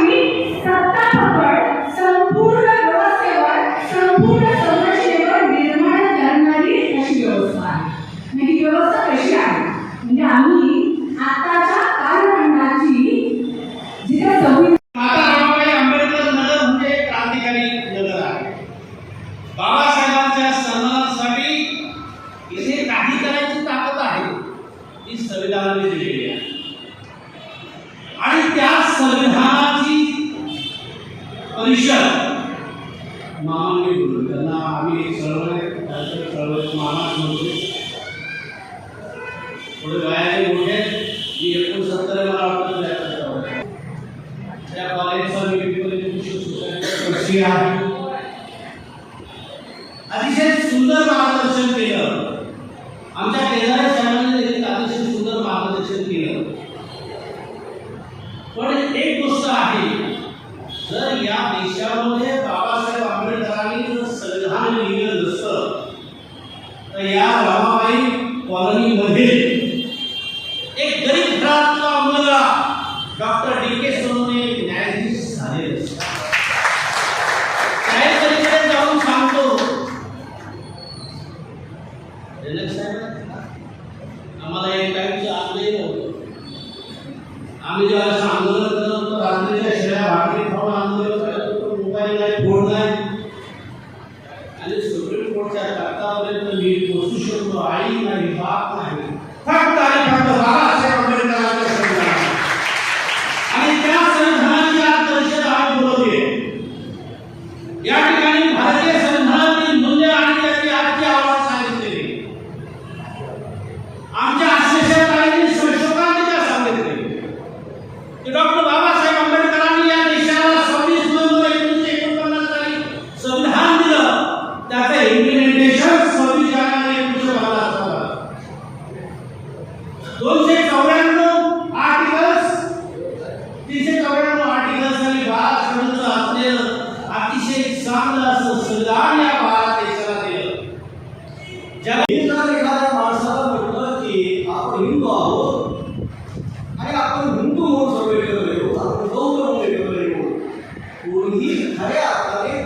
आपली सत्ता परिषद. मामांनी बोलू त्यांना आम्ही चळवळ चळवळ मामा देशामध्ये बाबासाहेब आंबेडकरांनी जर संविधान लिहिलं कोणीही खऱ्या अर्थाने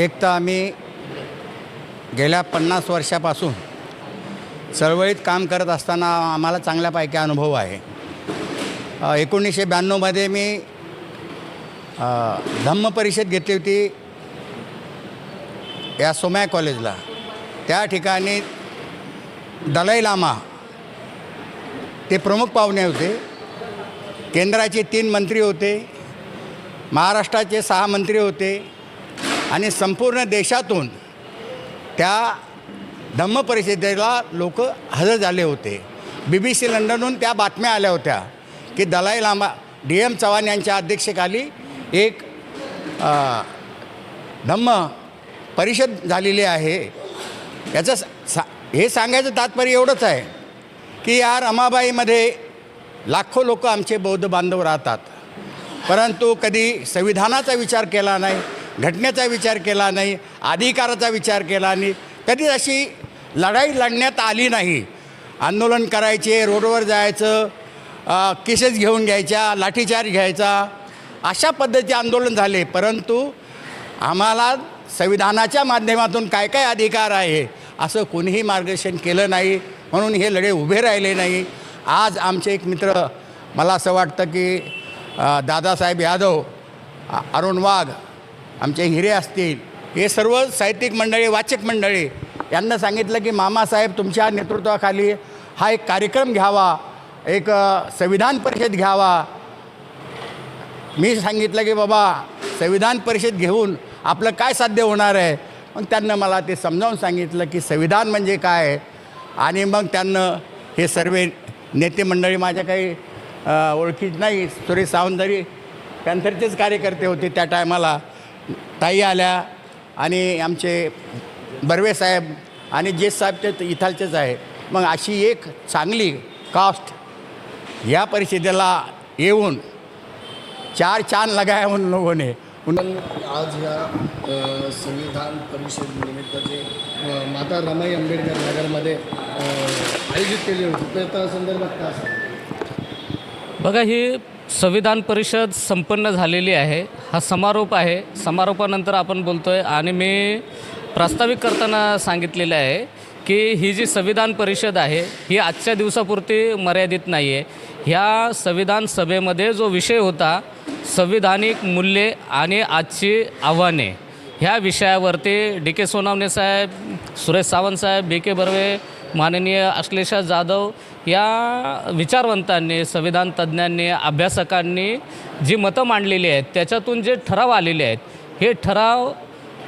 एक तर आम्ही गेल्या पन्नास वर्षापासून चळवळीत काम करत असताना आम्हाला चांगल्यापैकी अनुभव आहे. एकोणीसशे ब्याण्णवमध्ये मी धम्म परिषद घेतली होती या सोमया कॉलेजला. त्या ठिकाणी दलाई लामा ते प्रमुख पाहुणे होते. केंद्राचे तीन मंत्री होते. महाराष्ट्राचे सहा मंत्री होते. आणि संपूर्ण देशातून त्या धम्म परिषदेला लोक हजर झाले होते. बी बी सी लंडनहून त्या बातम्या आल्या होत्या की दलाई लामा डी एम चव्हाण यांच्या अध्यक्षतेखाली एक धम्म परिषद झालेली आहे. याचं सा सा- हे सांगायचं तात्पर्य एवढंच आहे की या रमाबाईमध्ये लाखो लोक आमचे बौद्ध बांधव राहतात. परंतु कधी संविधानाचा विचार केला नाही घटनेचा विचार केला नाही अधिकाराचा विचार केला नाही. कधी अशी लढाई लढण्यात आली नाही. आंदोलन करायचे रोडवर जायचं केसेस घेऊन घ्यायच्या लाठीचार्ज घ्यायचा अशा पद्धतीचे आंदोलन झाले. परंतु आम्हाला संविधानाच्या माध्यमातून काय काय अधिकार आहे असं कोणीही मार्गदर्शन केलं नाही. म्हणून हे लढे उभे राहिले नाही. आज आमचे एक मित्र मला असं वाटतं की दादासाहेब यादव अरुण वाघ आमचे हिरे असतील. हे सर्व साहित्यिक मंडळी वाचक मंडळी यांना सांगितलं की मामासाहेब तुमच्या नेतृत्वाखाली हा एक कार्यक्रम घ्यावा एक संविधान परिषद घ्यावा. मी सांगितलं की बाबा संविधान परिषद घेऊन आपलं काय साध्य होणार आहे? मग त्यांना मला ते समजावून सांगितलं की संविधान म्हणजे काय? आणि मग त्यांना हे सर्व नेते मंडळी माझ्या काही ओळखीत नाही सुरेश सावंतरी पॅन्थरचेच कार्यकर्ते होते त्या टायमाला ताई आल्या आणि आमचे बर्वे साहेब आणि जे साहेब ते इथालचेच आहे. मग अशी एक चांगली कास्ट या परिषदेला येऊन चार चांद लगाया उन लोगों ने उन पण आज ह्या अ, संविधान परिषद निमित्त जे माता रमाई आंबेडकर नगरमध्ये आयोजित केली होती. तर त्या संदर्भात काय? बघा ही संविधान परिषद संपन्न झालेली आहे. हा समारोप आहे. समारोपानंतर आपण बोलतो आहे आणि मी प्रास्ताविक करताना सांगितलेलं आहे की ही जी संविधान परिषद आहे ही आजच्या दिवसापुरती मर्यादित नाही आहे ह्या संविधान सभेमध्ये जो विषय होता संविधानिक मूल्ये आणि आजची आव्हाने ह्या विषयावरती D K Sonawane saheb Suresh Sawant saheb B K Barve माननीय अश्लेषा जाधव या विचारवंतांनी संविधान तज्ज्ञांनी अभ्यासकांनी जी मतं मांडलेली आहेत त्याच्यातून जे ठराव आलेले आहेत हे ठराव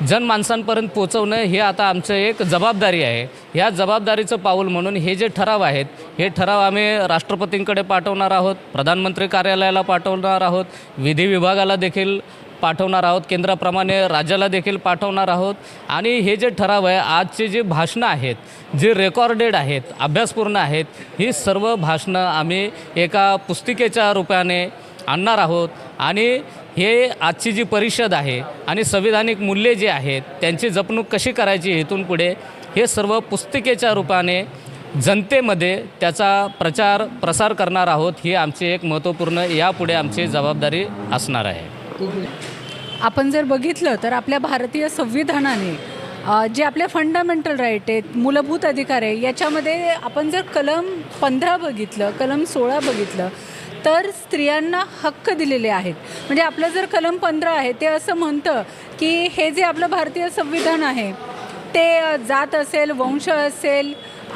जनमानसांपर्यंत पोचवणं हे आता आमचं एक जबाबदारी आहे. ह्या जबाबदारीचं पाऊल म्हणून हे जे ठराव आहेत हे ठराव आम्ही राष्ट्रपतींकडे पाठवणार आहोत प्रधानमंत्री कार्यालयाला पाठवणार आहोत विधी विभागाला देखील पाठवणार आहोत. केंद्राप्रमाणे राज्याला देखील पाठवणार आहोत. आणि हे जे ठराव आहे आजचे जे भाषणं आहेत जी रेकॉर्डेड आहेत अभ्यासपूर्ण आहेत ही सर्व भाषणं आम्ही एका पुस्तिकेच्या रूपाने आणणार आहोत. आणि हे आजची जी परिषद आहे आणि संविधानिक मूल्ये जी आहेत त्यांची जपणूक कशी करायची इथून पुढे हे सर्व पुस्तिकेच्या रूपाने जनतेमध्ये त्याचा प्रचार प्रसार करणार आहोत. ही आमची एक महत्त्वपूर्ण यापुढे आमची जबाबदारी असणार आहे. आपण जर बघितलं तर आपल्या भारतीय संविधानाने जे आपले फंडामेंटल राईट आहेत मूलभूत अधिकार आहे याच्यामध्ये आपण जर कलम पंधरा बघितलं कलम सोळा बघितलं तर स्त्रियांना हक्क दिलेले आहेत. म्हणजे आपलं जर कलम पंधरा आहे ते असं म्हणतं की हे जे आपलं भारतीय संविधान आहे ते जात असेल वंश असेल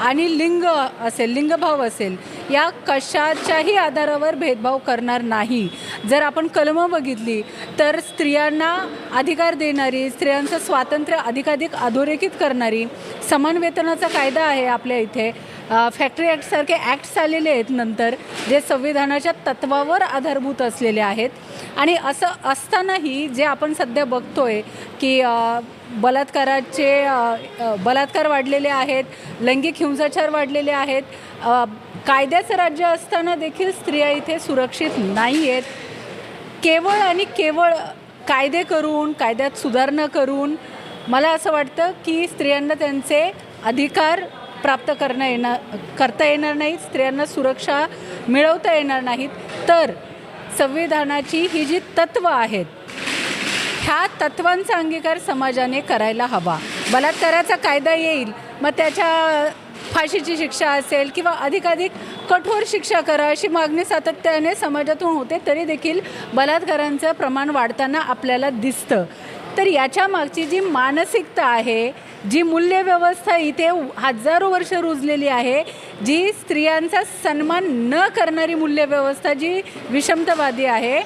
आणि लिंग असेल लिंगभाव असेल या कशाच्याही आधारावर भेदभाव करणार नाही. जर आपण कलमं बघितली तर स्त्रियांना अधिकार देणारी स्त्रियांचं स्वातंत्र्य अधिकाधिक अधोरेखित करणारी समान वेतनाचा कायदा आहे आपल्या इथे. फॅक्टरी ॲक्टसारखे ॲक्ट्स आलेले आहेत नंतर जे संविधानाच्या तत्वावर आधारभूत असलेले आहेत. आणि असं असतानाही जे आपण सध्या बघतोय की बलात्काराचे बलात्कार वाढलेले आहेत लैंगिक हिंसाचार वाढलेले आहेत. कायद्याचं राज्य असताना देखील स्त्रिया इथे सुरक्षित नाही आहेत केवळ आणि केवळ कायदे करून कायद्यात सुधारणा करून मला असं वाटतं की स्त्रियांना त्यांचे अधिकार प्राप्त करणं येणार करता येणार नाहीत स्त्रियांना सुरक्षा मिळवता येणार नाहीत. तर संविधानाची ही जी तत्त्व आहेत ह्या तत्वांचा अंगीकार समाजाने करायला हवा. बलात्काराचा कायदा येईल मग त्याच्या फाशीची शिक्षा असेल किंवा अधिकाधिक कठोर शिक्षा करा अशी मागणी सातत्याने समाजातून होते तरी देखील बलात्कारांचं प्रमाण वाढताना आपल्याला दिसतं. तर याच्या मागची जी मानसिकता आहे जी मूल्यव्यवस्था इथे हजारो वर्ष रुजलेली आहे जी स्त्रियांचा सन्मान न करणारी मूल्यव्यवस्था जी विषमतावादी आहे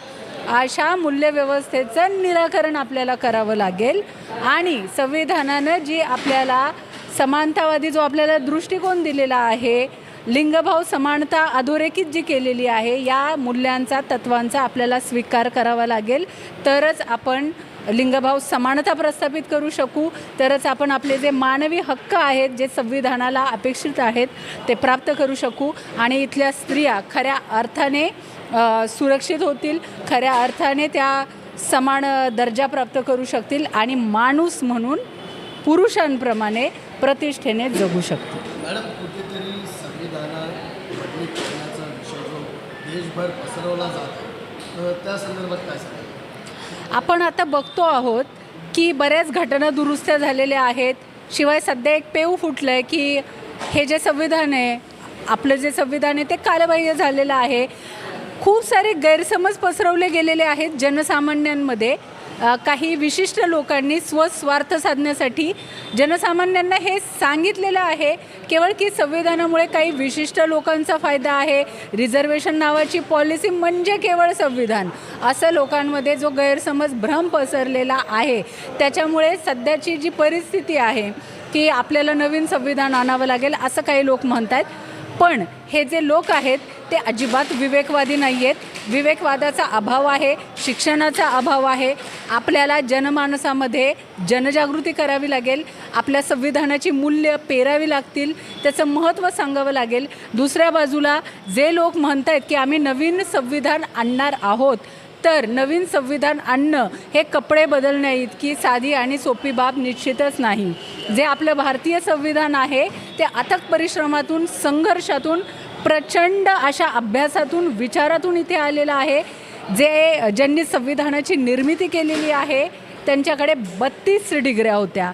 अशा मूल्यव्यवस्थेचं निराकरण आपल्याला करावं लागेल. आणि संविधानानं जी आपल्याला समानतावादी जो आपल्याला दृष्टिकोन दिलेला आहे लिंगभाव समानता अधोरेखित जी केलेली आहे या मूल्यांचा तत्वांचा आपल्याला स्वीकार करावा लागेल. तरच आपण लिंगभाव समानता प्रस्थापित करू शकू तरच आपण आपले जे मानवी हक्क आहेत जे संविधानाला अपेक्षित आहेत ते प्राप्त करू शकू. आणि इथल्या स्त्रिया खऱ्या अर्थाने सुरक्षित होतील खऱ्या अर्थाने त्या समान दर्जा प्राप्त करू शकतील आणि माणूस म्हणून पुरुषांप्रमाणे प्रतिष्ठेने जगू शकतील. मॅडम कुठेतरी विषय जो देशभर पसरवला जातो त्या संदर्भात काय आपण आता बघतो आहोत की बऱ्याच घटना दुरुस्त्या झालेल्या आहेत. शिवाय सध्या एक पेव फुटलं आहे की हे जे संविधान आहे आपलं जे संविधान आहे ते कालबाह्य झालेलं आहे. खूप सारे गैरसमज पसरवले गेलेले आहेत जनसामान्यांमध्ये. काही विशिष्ट लोकांनी स्वस्वार्थ साधण्यासाठी जनसामान्यांना हे सांगितलेलं आहे. केवळ की संविधानामुळे काही विशिष्ट लोकांचा फायदा आहे. रिझर्वेशन नावाची पॉलिसी म्हणजे केवळ संविधान. असं लोकांमध्ये जो गैरसमज भ्रम पसरलेला आहे. त्याच्यामुळे सध्याची जी परिस्थिती आहे की आपल्याला नवीन संविधान आणावं लागेल असं काही लोक म्हणत आहेत पण हे जे लोक आहेत ते अजिबात विवेकवादी नाही आहेत विवेकवादाचा अभाव आहे शिक्षणाचा अभाव आहे. आपल्याला जनमानसामध्ये जनजागृती करावी लागेल. आपल्या संविधानाची मूल्य पेरावी लागतील. त्याचं महत्त्व सांगावं लागेल. दुसऱ्या बाजूला जे लोक म्हणत आहेत की आम्ही नवीन संविधान आणणार आहोत तर नवीन संविधान आणणं हे कपडे बदलण्या इतकी साधी आणि सोपी बाब निश्चितच नाही. जे आपलं भारतीय संविधान आहे ते अथक परिश्रमातून संघर्षातून प्रचंड अशा अभ्यासातून विचारातून इथे आलेलं आहे. जे ज्यांनी संविधानाची निर्मिती केलेली आहे त्यांच्याकडे बत्तीस डिग्र्या होत्या.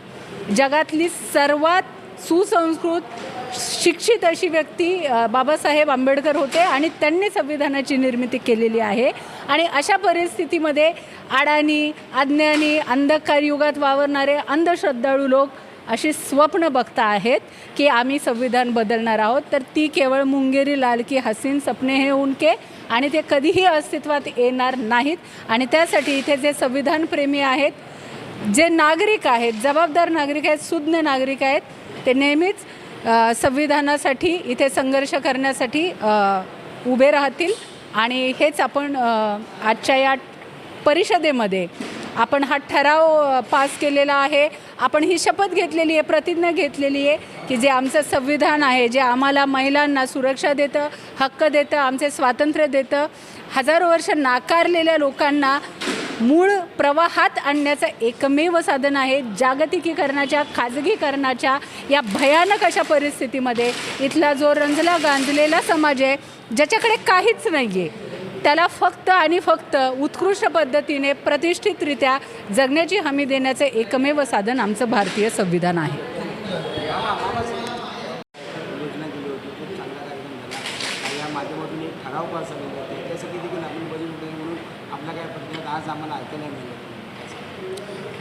जगातली सर्वात सुसंस्कृत शिक्षित अशी व्यक्ती बाबासाहेब आंबेडकर होते आणि त्यांनी संविधानाची निर्मिती केलेली आहे. आणि अशा परिस्थितीमध्ये अडाणी अज्ञानी अंधकार युगात वावरणारे अंधश्रद्धाळू लोक अशी स्वप्न बघता आहेत की आम्ही संविधान बदलणार आहोत. तर ती केवळ मुंगेरी लाल की हसीन सपने हे उनके आणि ते कधीही अस्तित्वात येणार नाहीत. आणि त्यासाठी इथे जे संविधानप्रेमी आहेत जे नागरिक आहेत जबाबदार नागरिक आहेत सुज्ञ नागरिक आहेत ते नेहमीच संविधानासाठी इथे संघर्ष करण्यासाठी उभे राहतील. आणि हेच आपण आजच्या या परिषदेमध्ये आपण हा ठराव पास केलेला आहे. आपण ही शपथ घेतलेली आहे प्रतिज्ञा घेतलेली आहे की जे आमचं संविधान आहे जे आम्हाला महिलांना सुरक्षा देतं हक्क देतं आमचे स्वातंत्र्य देतं हजारो वर्ष नाकारलेल्या लोकांना मूळ प्रवाहात आणण्याचं एकमेव साधन आहे जागतिकीकरणाच्या खाजगीकरणाच्या या भयानक अशा परिस्थितीमध्ये इथला जो रंजला गांजलेला समाज आहे ज्याच्याकडे काहीच नाही आहे त्याला फक्त आणि फक्त उत्कृष्ट पद्धतीने प्रतिष्ठितरित्या जगण्याची हमी देण्याचं एकमेव साधन आमचं भारतीय संविधान आहे.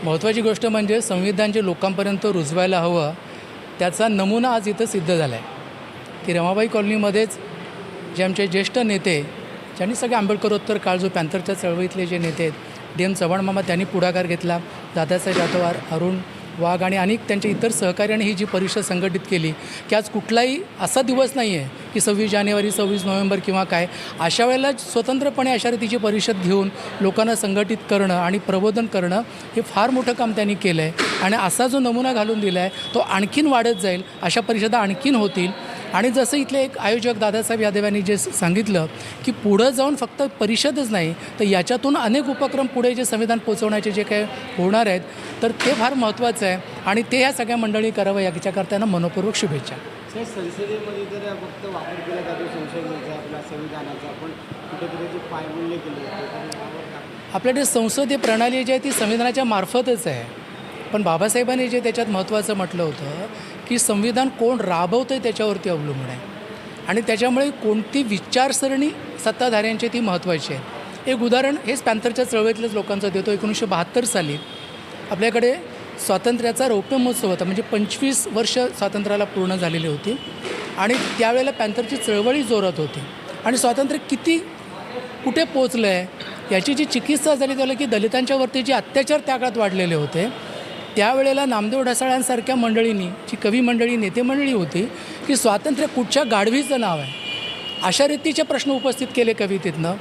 महत्त्वाची गोष्ट म्हणजे संविधान जे लोकांपर्यंत रुजवायला हवं त्याचा नमुना आज इथं सिद्ध झाला आहे की रमाबाई कॉलनीमध्येच जे आमचे ज्येष्ठ नेते ज्यांनी सगळे आंबेडकरोत्तर काळ जो पॅन्थरच्या चळवळीतले जे नेते आहेत डी एम चव्हाण मामा त्यांनी पुढाकार घेतला दादासाहेब जाधवार अरुण वाघ आणि अनेक त्यांच्या इतर सहकार्याने ही जी परिषद संघटित केली की आज कुठलाही असा दिवस नाही आहे की सव्वीस जानेवारी सव्वीस नोव्हेंबर किंवा काय अशा वेळेला स्वतंत्रपणे अशा रीतीची परिषद घेऊन लोकांना संघटित करणं आणि प्रबोधन करणं हे फार मोठं काम त्यांनी केलं आहे आणि असा जो नमुना घालून दिला आहे तो आणखीन वाढत जाईल अशा परिषदा आणखीन होतील आणि जसं इथले एक आयोजक दादासाहेब यादव यांनी जे सांगितलं की पुढं जाऊन फक्त परिषदच नाही तर याच्यातून अनेक उपक्रम पुढे जे संविधान पोचवण्याचे जे काही होणार आहेत तर ते फार महत्त्वाचं आहे. आणि ते ह्या सगळ्या मंडळी करावं याच्याकरता त्यांना मनपूर्वक शुभेच्छा. सर संसदेमध्ये तर फक्त वापर केला जातो संसदेचा आपल्या संविधानाचा पण कुठेतरी जे पायमूल्य केले जाते? आपल्याकडे संसदीय प्रणाली जी आहे ती संविधानाच्या मार्फतच आहे. पण बाबासाहेबांनी जे त्याच्यात महत्त्वाचं म्हटलं होतं की संविधान कोण राबवतं आहे त्याच्यावरती अवलंबून आहे. आणि त्याच्यामुळे कोणती विचारसरणी सत्ताधाऱ्यांची ती महत्त्वाची आहे. एक उदाहरण हेच पॅन्थरच्या चळवळीतल्याच लोकांचं देतो. एकोणीसशे बहात्तर साली आपल्याकडे स्वातंत्र्याचा रौप्य महोत्सव होता. म्हणजे पंचवीस वर्ष स्वातंत्र्याला पूर्ण झालेली होती. आणि त्यावेळेला पॅन्थरची चळवळी जोरात होती. आणि स्वातंत्र्य किती कुठे पोचलं आहे याची जी चिकित्सा झाली त्याला की दलितांच्यावरती जे अत्याचार त्या काळात वाढलेले होते त्यावेळेला नामदेव ढसाळ्यांसारख्या मंडळींनी जी कवी मंडळी नेते मंडळी होती की स्वातंत्र्य कुठच्या गाढवीचं नाव आहे? अशा रीतीचे प्रश्न उपस्थित केले कवितेतनं.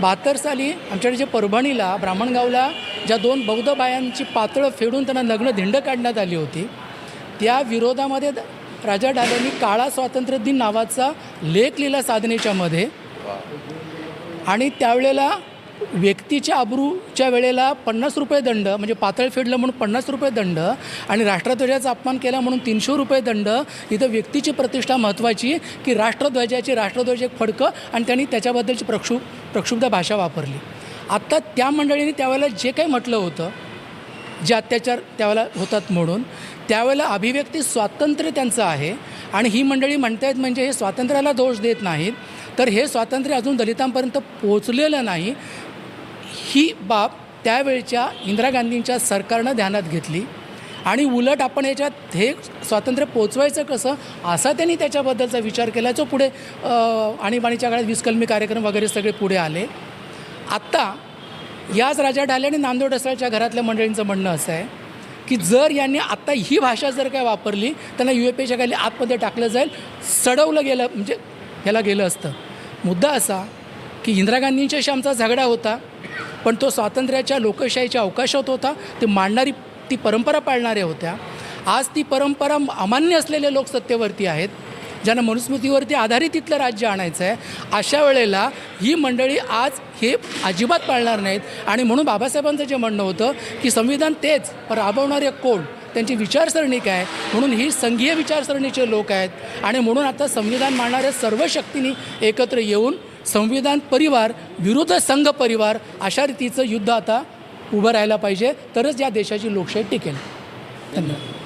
बहात्तर साली आमच्याकडे जे परभणीला ब्राह्मणगावला ज्या दोन बौद्ध बायांची पातळं फेडून त्यांना नग्न धिंड काढण्यात आली होती त्या विरोधामध्ये राजा ढालेंनी काळा स्वातंत्र्य दिन नावाचा लेख लिहिला साधनेच्यामध्ये आणि त्यावेळेला व्यक्तीच्या अब्रूच्या वेळेला पन्नास रुपये दंड म्हणजे पातळ फेडलं म्हणून पन्नास रुपये दंड आणि राष्ट्रध्वजाचा अपमान केला म्हणून तीनशे रुपये दंड इथं व्यक्तीची प्रतिष्ठा महत्त्वाची की राष्ट्रध्वजाची राष्ट्रध्वज एक फडकं आणि त्यांनी त्याच्याबद्दलची प्रक्षु प्रक्षुब्ध भाषा वापरली. आत्ता त्या मंडळींनी त्यावेळेला जे काही म्हटलं होतं जे अत्याचार त्यावेळेला होतात म्हणून त्यावेळेला अभिव्यक्ती स्वातंत्र्य त्यांचं आहे आणि ही मंडळी म्हणतायत म्हणजे हे स्वातंत्र्याला दोष देत नाहीत तर हे स्वातंत्र्य अजून दलितांपर्यंत पोचलेलं नाही. ही बाब त्यावेळच्या इंदिरा गांधींच्या सरकारनं ध्यानात घेतली. आणि उलट आपण याच्यात हे स्वातंत्र्य पोचवायचं कसं? असा त्यांनी त्याच्याबद्दलचा विचार केला जो पुढे आणीबाणीच्या काळात विस्कलमी कार्यक्रम वगैरे सगळे पुढे आले. आत्ता याच राजा ढाले आणि नांदोड ढसाळच्या घरातल्या मंडळींचं म्हणणं असं आहे की जर यांनी आत्ता ही भाषा जर काय वापरली त्यांना यू ए पीच्या खाली आतमध्ये टाकलं जाईल सडवलं गेलं म्हणजे ह्याला गेलं असतं. मुद्दा असा की इंदिरा गांधींच्याशी आमचा झगडा होता पण तो स्वातंत्र्याच्या लोकशाहीच्या अवकाशात होता. ते मांडणारी ती परंपरा पाळणाऱ्या होत्या. आज ती परंपरा अमान्य असलेले लोक सत्तेवरती आहेत ज्यांना मनुस्मृतीवरती आधारित इथलं राज्य आणायचं आहे. अशा वेळेला ही मंडळी आज हे अजिबात पाळणार नाहीत. आणि म्हणून बाबासाहेबांचं जे म्हणणं होतं की संविधान तेच राबवणारे कोण? त्यांची विचारसरणी काय? म्हणून ही संघीय विचारसरणीचे लोक आहेत. आणि म्हणून आता संविधान मांडणाऱ्या सर्व शक्तींनी एकत्र येऊन संविधान परिवार विरुद्ध संघ परिवार अशा रीतीचं युद्ध आता उभं राहायला पाहिजे. तरच या देशाची लोकशाही टिकेल. धन्यवाद.